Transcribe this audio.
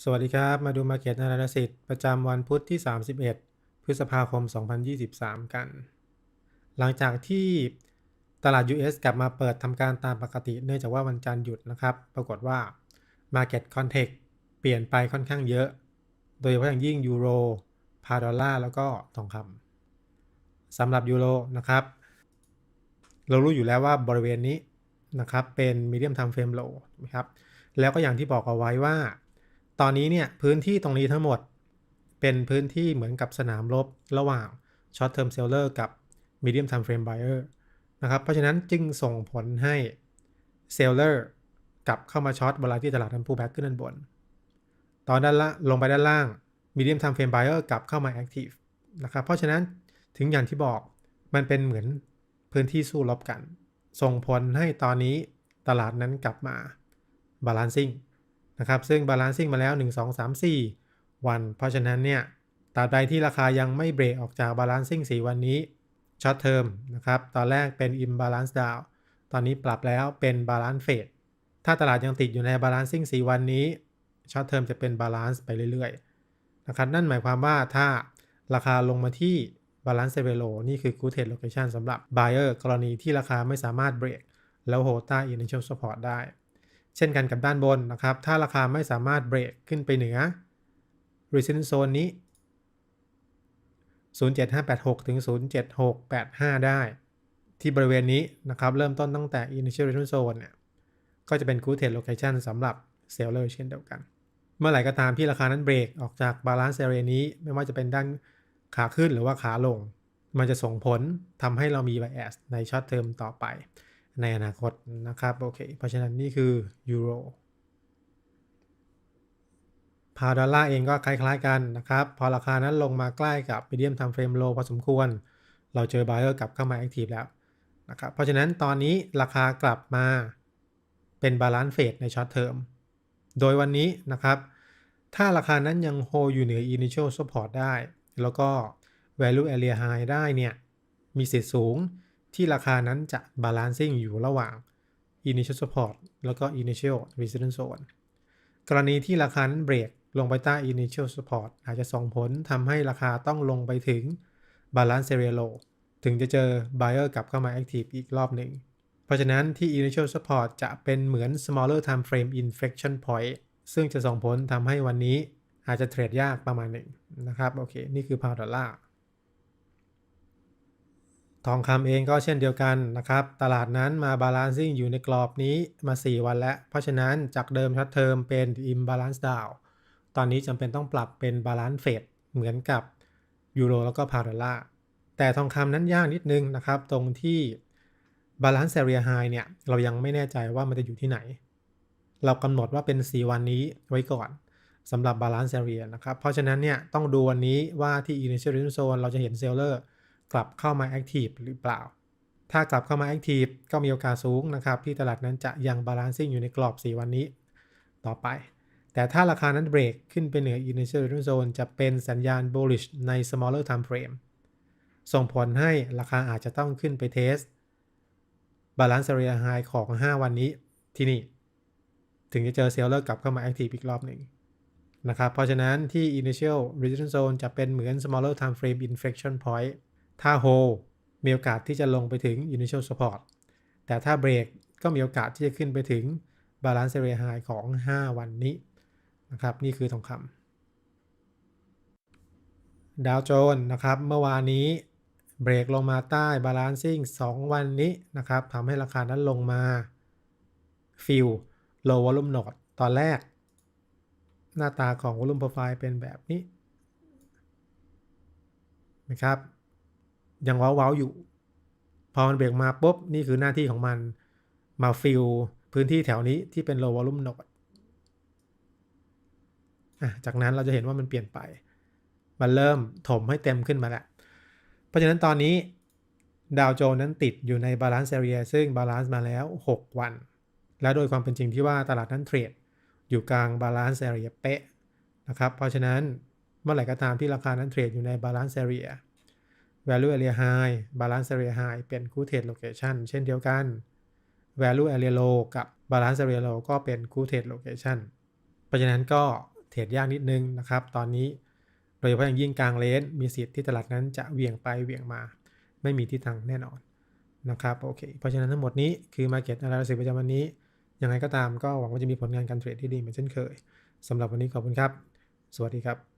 สวัสดีครับ มาดู Market Analysis ประจำวันพุธที่ 31 พฤษภาคม 2023 กัน หลังจากที่ตลาด US กลับมาเปิดทำการตามปกติ เนื่องจากว่าวันจันทร์หยุดนะครับ ปรากฏว่า Market Context เปลี่ยนไปค่อนข้างเยอะ โดยเฉพาะอย่างยิ่งยูโรพาดอลลาร์แล้วก็ทองคำสำหรับยูโรนะครับ เรารู้อยู่แล้วว่าบริเวณนี้นะครับเป็น medium time frame low นะครับแล้วก็อย่างที่บอกเอาไว้ว่า ตอนนี้เนี่ยพื้นที่ตรงนี้ทั้งหมดเป็นพื้นที่เหมือนกับสนามรบระหว่าง short term seller กับ medium time frame buyer นะครับ เพราะฉะนั้นจึงส่งผลให้ seller กลับเข้ามาช็อตเวลาที่ตลาดนั้น pull back ขึ้นด้านบน ตอนด้านละลงไปด้านล่าง medium time frame buyer กลับเข้ามา active นะครับ เพราะฉะนั้นถึงอย่างที่บอกมันเป็นเหมือนพื้นที่สู้รบกัน ส่งผลให้ตอนนี้ตลาดนั้นกลับมา balancing นะครับ ซึ่ง balancing มาแล้ว 1 2 3 4 วัน เพราะฉะนั้นเนี่ยตราบใดที่ราคายังไม่เบรกออกจาก balancing 4 วันนี้ short term นะครับ ตอนแรกเป็น imbalance down ตอนนี้ปรับแล้วเป็น balance fade ถ้าตลาดยังติดอยู่ใน balancing 4 วันนี้ short term จะเป็น balance ไปเรื่อยๆ นะครับ นั่นหมายความว่าถ้าราคาลงมาที่ balance level low นี่คือ good trade location สำหรับ buyer กรณีที่ราคาไม่สามารถเบรกแล้ว hold ใต้ initial support ได้ เช่นกันกับด้านบนนะครับ ถ้าราคาไม่สามารถเบรกขึ้นไปเหนือ resistance zone นี้ 07586 ถึง 07685 ได้ ที่บริเวณนี้นะครับ เริ่มต้นตั้งแต่ initial resistance zone เนี่ย ก็จะเป็น good trade location สำหรับ seller เช่นเดียวกัน เมื่อไหร่ก็ตามที่ราคานั้นเบรกออกจาก balance area นี้ ไม่ว่าจะเป็นด้านขาขึ้นหรือว่าขาลง มันจะส่งผลทำให้เรามี bias ใน short term ต่อไป ในอนาคตนะครับโอเคเพราะฉะนั้นนี่คือยูโรพาวดอลลาร์เองก็คล้ายๆกันนะครับ พอราคานั้นลงมาใกล้กับ medium time frame low พอสมควร เราเจอ buyer กลับเข้ามา active แล้วนะครับเพราะฉะนั้นตอนนี้ราคากลับมาเป็น balance fade ใน short term โดยวันนี้นะครับ ถ้าราคานั้นยัง hold อยู่เหนือ initial support ได้ แล้วก็ value area high ได้เนี่ย มีสิทธิ์สูง ที่ราคานั้นจะ balancing อยู่ระหว่าง initial support แล้วก็ initial resistance zone กรณีที่ราคานั้นเบรกลงไปใต้ initial support อาจจะส่งผลทำให้ราคาต้องลงไปถึง balance area low ถึงจะเจอ buyer กลับเข้ามา active อีกรอบหนึ่ง เพราะฉะนั้นที่ initial support จะเป็นเหมือน smaller time frame inflection point ซึ่งจะส่งผลทำให้วันนี้อาจจะเทรดยากประมาณหนึ่งนะครับ โอเค นี่คือพาวดอลลาร์ ทองคำเองก็เช่นเดียวกันนะครับ ตลาดนั้นมาบาลานซิ่งอยู่ในกรอบนี้มา 4 วันแล้ว เพราะฉะนั้นจากเดิมชัดเทอมเป็น imbalance down ตอนนี้จำเป็นต้องปรับเป็น balance fade เหมือนกับยูโรแล้วก็พาวดอลลาแต่ทองคำนั้นยากนิดนึงนะครับ ตรงที่ balance area high เนี่ย เรายังไม่แน่ใจว่ามันจะอยู่ที่ไหน เรากำหนดว่าเป็น 4 วันนี้ไว้ก่อนสำหรับ balance area นะครับ เพราะฉะนั้นเนี่ยต้องดูวันนี้ว่าที่ initial resistance zone เราจะเห็นเซลเลอร์ กลับเข้ามา Active หรือเปล่า ถ้ากลับเข้ามา Active ก็มีโอกาสสูงนะครับ ที่ตลาดนั้นจะยัง Balancing อยู่ในกรอบ 4 วันนี้ต่อไป แต่ถ้าราคานั้นเบรกขึ้นไปเหนือ Initial Resistance Zone จะเป็นสัญญาณ bullish ใน smaller time frame ส่งผลให้ราคาอาจจะต้องขึ้นไปเทส Balance Area High ของ 5 วันนี้ที่นี่ ถึงจะเจอเซลเลอร์กลับเข้ามา Active อีกรอบหนึ่งนะครับ เพราะฉะนั้นที่ Initial Resistance Zone จะเป็นเหมือน smaller time frame inflection point ถ้า hold มีโอกาสที่จะลงไปถึง initial support แต่ถ้าเบรกก็มีโอกาสที่จะขึ้นไปถึง balance area high ของ 5 วันนี้นะครับนี่คือทองคำดาวโจนส์นะครับเมื่อวานนี้เบรกลงมาใต้ balancing 2 วันนี้นะครับทำให้ราคานั้นลงมา fill low volume node ตอนแรก หน้าตาของ volume profile เป็นแบบนี้นะครับ ยังว้าวๆอยู่ พอมันเบรกมาปุ๊บ นี่คือหน้าที่ของมัน มาฟิลพื้นที่แถวนี้ที่เป็น low volume node อะจากนั้นเราจะเห็นว่ามันเปลี่ยนไป มันเริ่มถมให้เต็มขึ้นมาแล้ว เพราะฉะนั้นตอนนี้ดาวโจนนั้นติดอยู่ใน balance area ซึ่ง balance มาแล้ว 6 วัน และโดยความเป็นจริงที่ว่าตลาดนั้นเทรดอยู่กลาง balance area เป๊ะนะครับ เพราะฉะนั้นเมื่อไหร่ก็ตามที่ราคานั้นเทรดอยู่ใน balance area value area high balance area high เป็น good trade location เช่นเดียวกัน value area low กับ balance area low ก็เป็น good trade location เพราะฉะนั้นก็เทรดยากนิดนึงนะครับ ตอนนี้โดยเฉพาะอย่างยิ่งกลางเลนมีสิทธิ์ที่ตลาดนั้นจะเวี่ยงไปเวี่ยงมา ไม่มีทิศทางแน่นอนนะครับโอเคเพราะฉะนั้นทั้งหมดนี้คือ Market Analysis ประจำวันนี้ยังไงก็ตามก็หวังว่าจะมีผลงานการเทรดที่ดีเหมือนเช่นเคยสำหรับวันนี้ขอบคุณครับ สวัสดีครับ